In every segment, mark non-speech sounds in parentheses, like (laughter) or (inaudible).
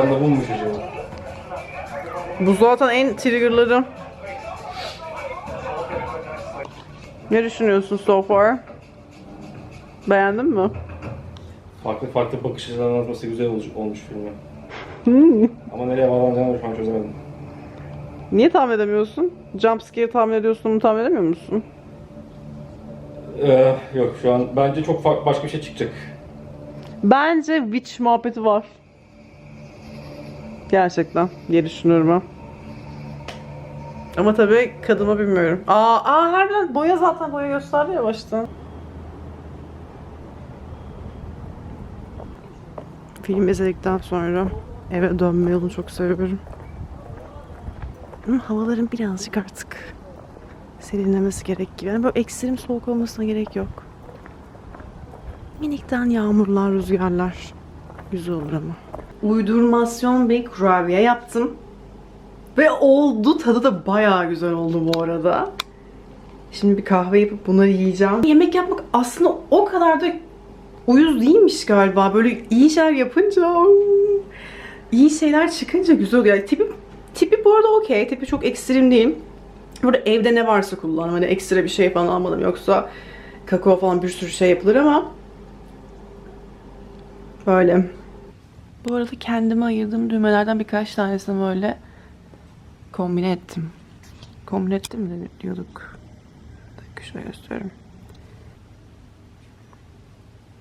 Da bulmuş acaba. Bu zaten en triggerları. Ne düşünüyorsun so far? Beğendin mi? Farklı farklı bakış açılarından anlatması güzel olmuş, olmuş filmi. Ama nereye bağlanacağını şu an çözemedim. Niye tahmin edemiyorsun? Jump scare tahmin ediyorsun, onu tahmin edemiyor musun? Ee, yok şu an bence çok farklı başka bir şey çıkacak. Bence witch muhabbeti var. Gerçekten diye düşünüyorum ben. Ama tabii kadını bilmiyorum. Aa, aa harbiden boya zaten boya gösterdi ya baştan. Film izledikten sonra eve dönme yolunu çok seviyorum. Ama havaların birazcık artık serinlemesi gerek gibi. Yani böyle ekstrem soğuk olmasına gerek yok. Minikten yağmurlar, rüzgarlar. Güzel olur ama. Uydurmasyon bir kurabiye yaptım. Ve oldu. Tadı da bayağı güzel oldu bu arada. Şimdi bir kahve yapıp bunları yiyeceğim. Yemek yapmak aslında o kadar da uyuz değilmiş galiba. Böyle iyi şeyler yapınca, iyi şeyler çıkınca güzel oluyor. Yani tipi, tipi bu arada okey. Tipi çok ekstrem değil. Burada evde ne varsa kullanım. Hani ekstra bir şey falan almadım. Yoksa kakao falan bir sürü şey yapılır ama Böyle. Bu arada kendime ayırdığım düğmelerden birkaç tanesini böyle kombine ettim. Kombine ettim mi diyorduk. Dakika şöyle gösteriyorum.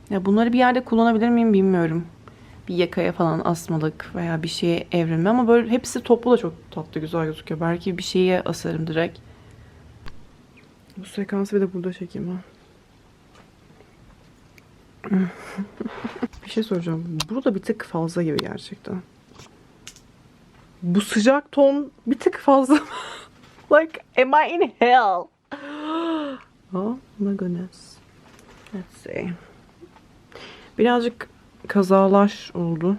Ya bunları bir yerde kullanabilir miyim bilmiyorum. Bir yakaya falan asmalık veya bir şeye evrilme ama böyle hepsi toplu da çok tatlı güzel gözüküyor. Belki bir şeye asarım direkt. Bu sekansı bir de burada çekeyim ha. Bir şey soracağım. Burada bir tık fazla gibi gerçekten. Bu sıcak ton bir tık fazla. (laughs) like, am I in hell? (gasps) oh my goodness. Let's see. Birazcık kazalar oldu.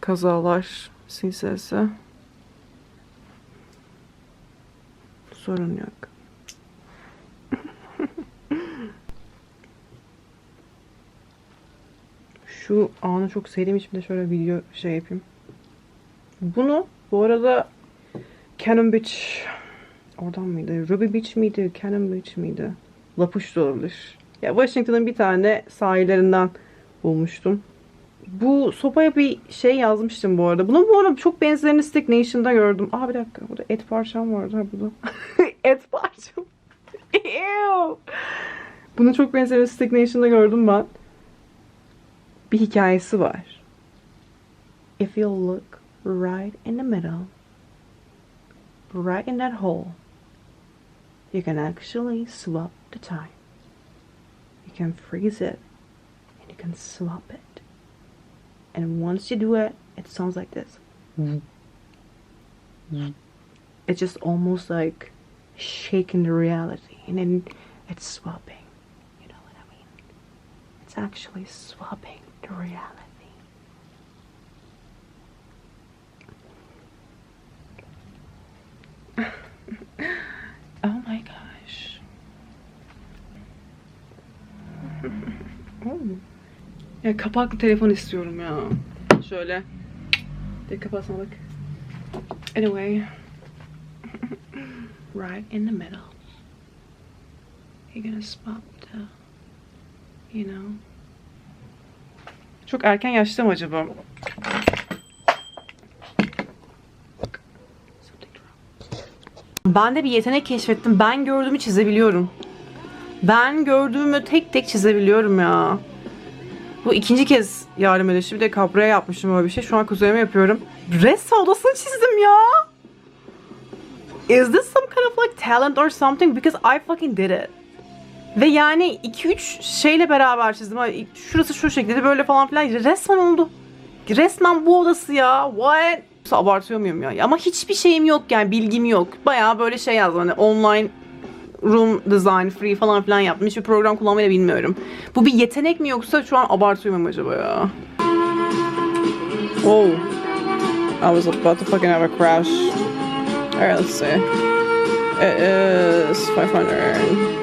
Kazalar silsilesi. Sorun yok. Şu anı çok sevdiğim için de şöyle video şey yapayım. Bunu bu arada Cannon Beach oradan mıydı? Ruby Beach miydi? Cannon Beach miydi? Lapuş da olabilir. Ya Washington'ın bir tane sahillerinden bulmuştum. Bu sopaya bir şey yazmıştım bu arada. Bunun bu arada çok benzerini Stick Nation'da gördüm. Aa bir dakika burada et parçam vardı ha burada. (laughs) et parçam. (laughs) Ew. Bunun çok benzerini Stick Nation'da gördüm ben bir hikayesi var. If you look right in the middle, right in that hole, you can actually swap the time. You can freeze it and you can swap it. And once you do it, it sounds like this. It's just almost like shaking the reality and then it's swapping. You know what I mean? It's actually swapping the reality. (laughs) oh my gosh. (laughs) Oh. ya kapaklı telefon istiyorum ya. Şöyle. De kapatsana bak. Anyway. (laughs) right in the middle. You're gonna swap the, you know. Çok erken yaşta mı acaba? Ben de bir yetenek keşfettim. Ben gördüğümü çizebiliyorum. Ben gördüğümü tek tek çizebiliyorum ya. Bu ikinci kez yardım edişi. Bir de kapraya yapmışım öyle bir şey. Şu an kuzenime yapıyorum. Resme odasını çizdim ya. Is this some kind of like talent or something? Because I fucking did it. Ve yani 2-3 şeyle beraber çizdim. Şurası şu şekilde böyle falan filan. Resmen oldu. Resmen bu odası ya. What? Abartıyor muyum ya? Ama hiçbir şeyim yok yani bilgim yok. Bayağı böyle şey yazdım hani online room design free falan filan yaptım. Hiçbir program kullanmayı bilmiyorum. Bu bir yetenek mi yoksa şu an abartıyor muyum acaba ya? Oh. I was about to fucking have a crash. Alright, let's see. It is 500.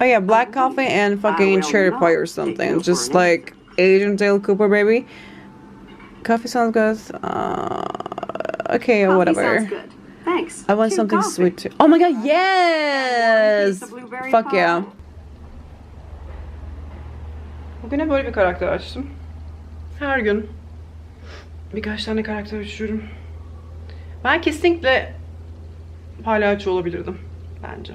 Oh yeah, black coffee and fucking cherry pie or something. Just like Asian Dale Cooper, baby. Coffee sounds good. Uh, okay, Coffee whatever. sounds good. Thanks. I want Chew something coffee. sweet too. Oh my god, yes! piece of blueberry Fuck yeah. pie. Bugüne böyle bir karakter açtım. Her gün birkaç tane karakter açıyorum. Ben kesinlikle palyaço olabilirdim bence.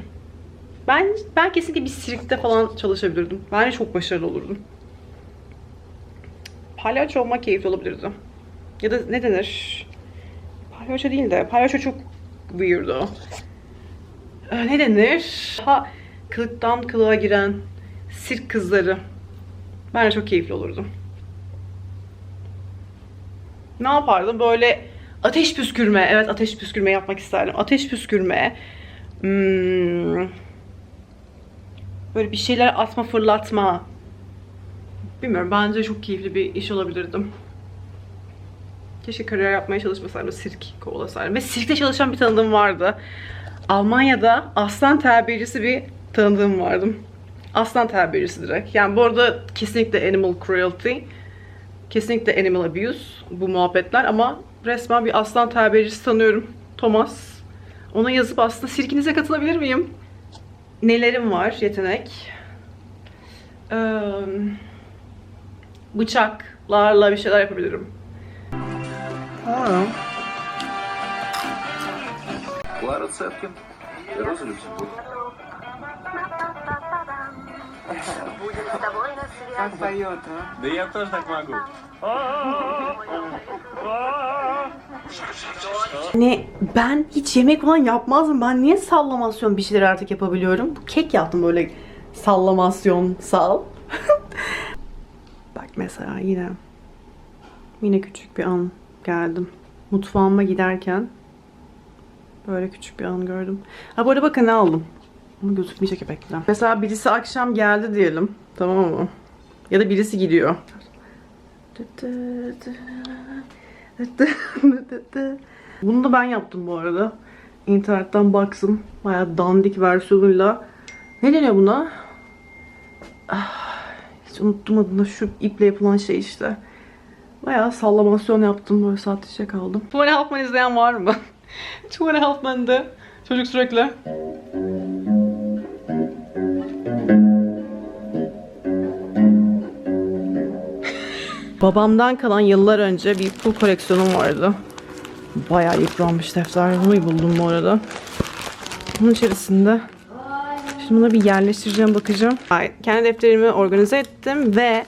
Ben ben kesinlikle bir sirkte falan çalışabilirdim. Bence çok başarılı olurdum. Palyaço olmak keyifli olabilirdi. Ya da ne denir? Palyaço değil de palyaço çok weird o. Ee, ne denir? Ha kılıktan kılığa giren sirk kızları. Bence çok keyifli olurdu. Ne yapardım? Böyle ateş püskürme. Evet ateş püskürme yapmak isterdim. Ateş püskürme. Hmm. Böyle bir şeyler atma fırlatma. Bilmiyorum bence çok keyifli bir iş olabilirdim. Keşke kariyer yapmaya çalışmasaydım. Sirk kovalasaydım. Ve sirkte çalışan bir tanıdığım vardı. Almanya'da aslan terbiyecisi bir tanıdığım vardı. Aslan terbiyecisi direkt. Yani bu arada kesinlikle animal cruelty. Kesinlikle animal abuse bu muhabbetler ama resmen bir aslan terbiyecisi tanıyorum. Thomas. Ona yazıp aslında sirkinize katılabilir miyim? Nelerim var yetenek? Ee, bıçaklarla bir şeyler yapabilirim. Aa. Клара Цеткин. Роза Люксембург. Будет с тобой на связи. Да я тоже так могу. Hani ben hiç yemek falan yapmazdım. Ben niye sallamasyon bir şeyler artık yapabiliyorum? Kek yaptım böyle sallamasyon sal. (laughs) Bak mesela yine yine küçük bir an geldim. Mutfağıma giderken böyle küçük bir an gördüm. Ha bu arada bakın ne aldım. Ama gözükmeyecek bekle. Mesela birisi akşam geldi diyelim. Tamam mı? Ya da birisi gidiyor. (laughs) Bunu da ben yaptım bu arada. İnternetten baksın. Bayağı dandik versiyonuyla. Ne deniyor buna? Ah, hiç unuttum adını. Şu iple yapılan şey işte. Bayağı sallamasyon yaptım. Böyle saatçe kaldım. Tuvalet Halkman izleyen var mı? (laughs) Tuvalet Halkman'dı. Çocuk sürekli. Babamdan kalan yıllar önce bir pul koleksiyonum vardı. Bayağı yıpranmış defter. Bunu buldum bu arada. Bunun içerisinde Şimdi buna bir yerleştireceğim bakacağım. Kendi defterimi organize ettim ve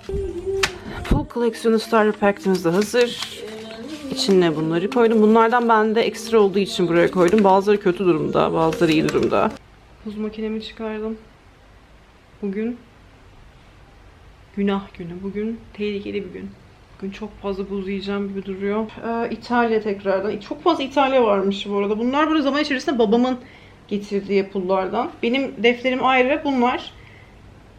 pul koleksiyonu starter pack'imiz de hazır. İçine bunları koydum. Bunlardan bende ekstra olduğu için buraya koydum. Bazıları kötü durumda, bazıları iyi durumda. Buz makinemi çıkardım. Bugün günah günü. Bugün tehlikeli bir gün. Bugün çok fazla buz yiyeceğim gibi duruyor. Ee, İtalya tekrardan. Çok fazla İtalya varmış bu arada. Bunlar böyle zaman içerisinde babamın getirdiği pullardan. Benim defterim ayrı. Bunlar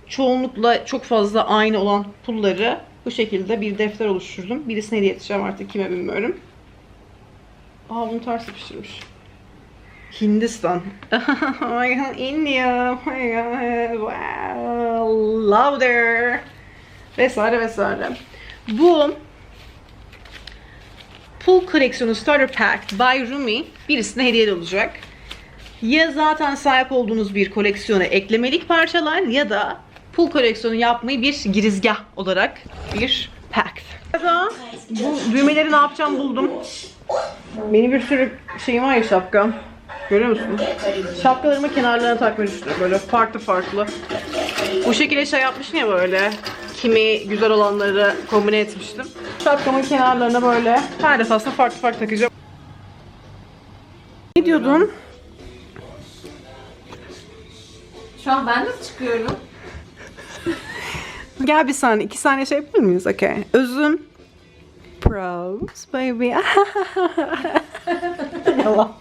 çoğunlukla çok fazla aynı olan pulları bu şekilde bir defter oluşturdum. Birisine hediye edeceğim artık kime bilmiyorum. Aa bunu ters yapıştırmış. Hindistan. (laughs) oh India. Oh my god. Wow. There. Vesaire vesaire. Bu Pul koleksiyonu Starter Pack by Rumi birisine hediye olacak. Ya zaten sahip olduğunuz bir koleksiyona eklemelik parçalar ya da pul koleksiyonu yapmayı bir girizgah olarak bir pack. Da bu düğmeleri ne yapacağım buldum. Benim bir sürü şeyim var ya şapka. Görüyor musun? Şapkalarımı kenarlarına takmayı düşünüyorum. Böyle farklı farklı. Bu şekilde şey yapmışım ya böyle. Kimi güzel olanları kombine etmiştim. Şapkamın kenarlarına böyle her defasında farklı farklı takacağım. Ne diyordun? Şu an ben de çıkıyorum? (laughs) Gel bir saniye. iki saniye şey yapabilir miyiz? Okay. Özüm. Pros baby. (laughs) Yalan.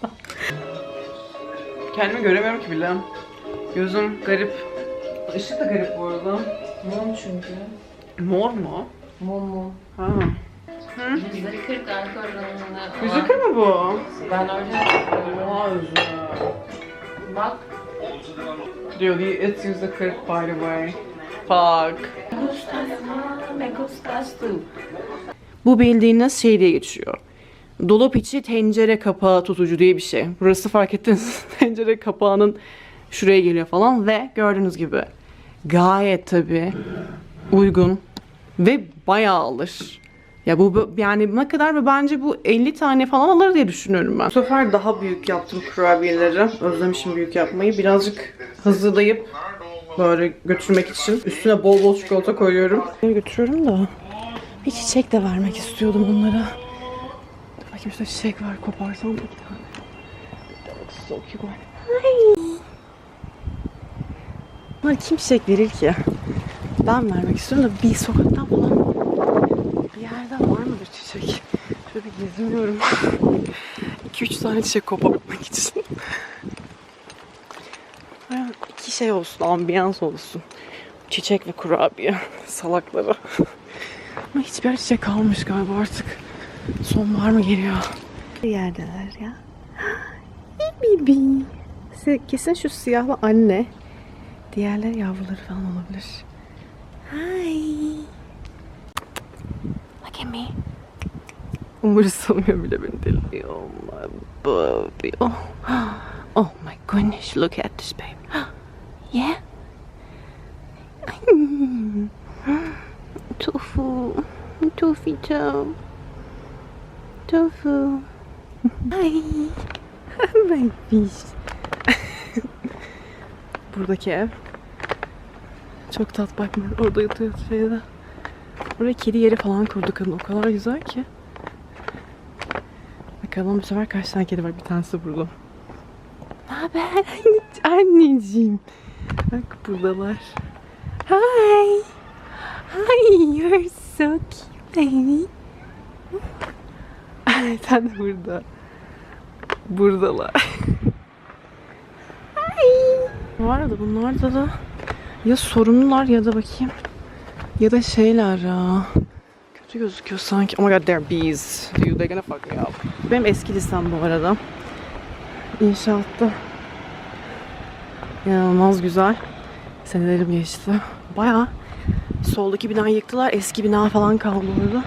Kendimi göremiyorum ki bile. Gözüm garip. Işık da garip bu arada. Mum çünkü. Mor mu? Mum mum. Ha. Yüzde kırk alkol oranında. Yüzük mü bu? Ben öyle yapıyorum. Bak. Diyor ki it's yüzde 40 by the way. Fuck. Gustas, me gustas tu. Bu bildiğiniz şey diye geçiyor. Dolap içi tencere kapağı tutucu diye bir şey. Burası fark ettiniz (laughs) tencere kapağının şuraya geliyor falan ve gördüğünüz gibi gayet tabi uygun ve bayağı alır. Ya bu yani ne kadar ve bence bu 50 tane falan alır diye düşünüyorum ben. Bu sefer daha büyük yaptım kurabiyeleri. Özlemişim büyük yapmayı. Birazcık hazırlayıp böyle götürmek için. Üstüne bol bol çikolata koyuyorum. Götürüyorum da bir çiçek de vermek istiyordum onlara. Bakayım şurada çiçek var. Koparsam bir tane. That so cute. Ay. Bunlar kim çiçek verir ki? Ben vermek istiyorum da bir sokaktan falan bir yerden var mıdır çiçek? Şöyle bir geziniyorum. 2-3 tane çiçek kopartmak için. İki şey olsun, ambiyans olsun. Çiçek ve kurabiye. Salakları. Ama hiçbir çiçek kalmış galiba artık. Sonbahar mı geliyor? Yerdeler ya. Bibi. Kesin şu siyahlı anne. Diğerler yavruları falan olabilir. Hi. Look at me. Umursamıyor bile beni deli. Oh my baby. Oh. oh my goodness. Look at this baby. yeah. Tofu. Tofito. Tofu. Hi. (laughs) Baby. (laughs) Buradaki ev. Çok tat bakma. Orada yatıyor şeyde. Oraya kedi yeri falan kurduk kadın. O kadar güzel ki. Bakalım bu sefer kaç tane kedi var. Bir tanesi burada. Anne- (laughs) anneciğim? Bak buradalar. Hi. Hi, you're so cute baby. De burada. Buradalar. Bu arada bunlarda da ya sorunlular ya da bakayım. Ya da şeyler ya. Kötü gözüküyor sanki. Oh my god they're bees. Dude, they're gonna fuck me up. Benim eski lisem bu arada. İnşaatta. İnanılmaz güzel. Senelerim geçti. Baya soldaki binayı yıktılar. Eski bina falan kaldı orada.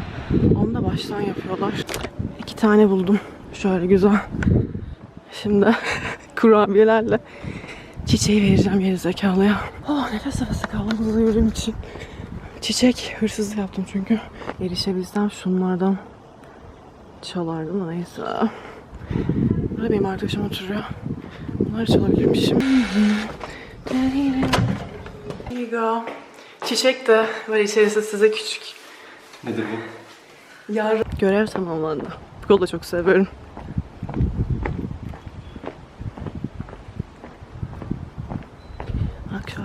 Onu da baştan yapıyorlar. İki tane buldum. Şöyle güzel. Şimdi (laughs) kurabiyelerle çiçeği vereceğim geri zekalıya. Oh nefes nefese kaldım hızlı için. Çiçek hırsızlık yaptım çünkü. Erişebilsem şunlardan çalardım neyse. Burada benim arkadaşım oturuyor. Bunları çalabilirmişim. Here you go. Çiçek de böyle içerisi size küçük. Nedir bu? Yarın görev tamamlandı. Bu yolu da çok seviyorum.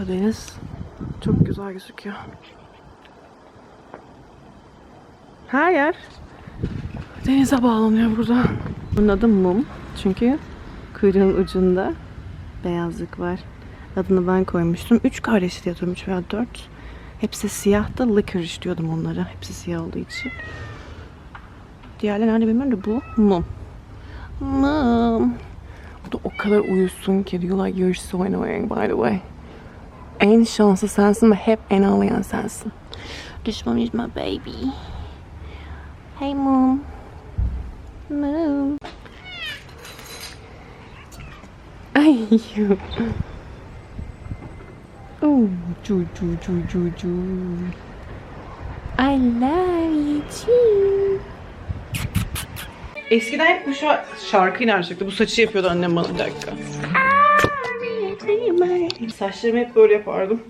Şu deniz çok güzel gözüküyor. Her yer denize bağlanıyor burada. Bunun adı mum. Çünkü kuyruğun ucunda beyazlık var. Adını ben koymuştum. Üç kardeş diyordum. Üç veya dört. Hepsi siyah da licorice diyordum onlara. Hepsi siyah olduğu için. Diğerleri nerede bilmiyorum da bu mum. Mum. Bu da o kadar uyusun ki diyor like you're so annoying by the way. En şanslı sensin ve hep en ağlayan sensin. One is my baby. Hey mom. Mom. Ay. Oh, cu cu cu cu cu. I love you too. Eskiden hep bu şa- şarkıyla açacaktı. Bu saçı yapıyordu annem bana bir dakika. Saçlarımı hep böyle yapardım.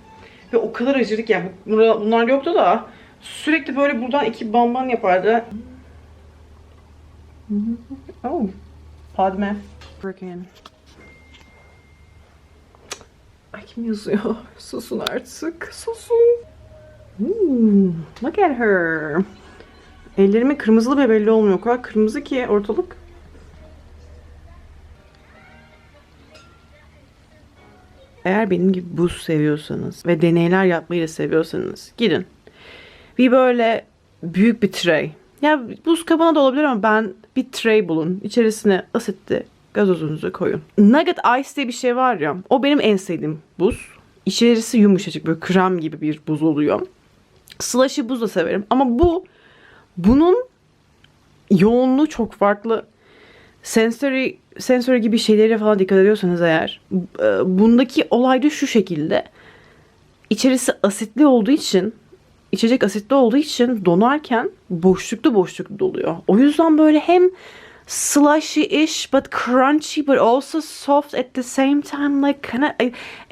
Ve o kadar acıdık yani. Bunlar, yoktu da sürekli böyle buradan iki bamban yapardı. Oh. Padme. Freaking. Ay kim yazıyor? Susun artık. Susun. Hmm, look at her. Ellerimin kırmızılı ve belli olmuyor. O kadar kırmızı ki ortalık. Eğer benim gibi buz seviyorsanız ve deneyler yapmayı da seviyorsanız gidin. Bir böyle büyük bir tray. Ya buz kabına da olabilir ama ben bir tray bulun. İçerisine asitli gazozunuzu koyun. Nugget Ice diye bir şey var ya. O benim en sevdiğim buz. İçerisi yumuşacık böyle krem gibi bir buz oluyor. Slush'ı buz da severim. Ama bu bunun yoğunluğu çok farklı. Sensory, sensory gibi şeylere falan dikkat ediyorsanız eğer e, bundaki olay da şu şekilde. İçerisi asitli olduğu için içecek asitli olduğu için donarken boşluklu boşluklu doluyor. O yüzden böyle hem slushy-ish but crunchy but also soft at the same time like kinda,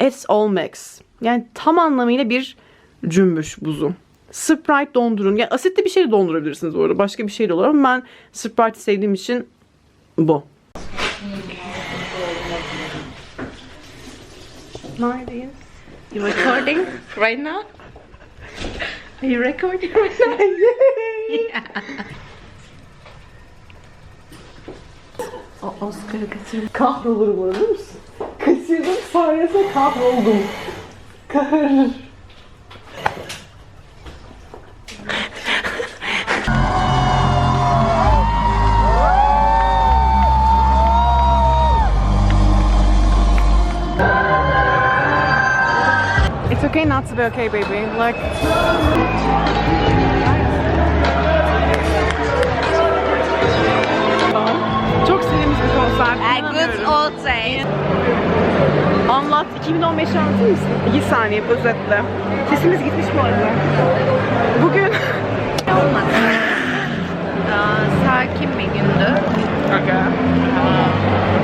it's all mix. Yani tam anlamıyla bir cümbüş buzu. Sprite dondurun. Yani asitli bir şey de dondurabilirsiniz bu arada. Başka bir şey de olur ama ben Sprite'i sevdiğim için bu. Neredeyiz? You recording right now? Are you recording right now? (laughs) O Oscar'ı kaçırdım. Kahrolurum orada musun? Kaçırdım sayesinde kahroldum. Kahır. okay not to okay, baby. Like. Çok sevdiğimiz bir konser. A good old days. Anlat, 2015'i anlatır mısın? 2 saniye özetle. Sesimiz gitmiş bu arada. Bugün... Olmadı. Aa, sakin bir gündü. Okay. Aa.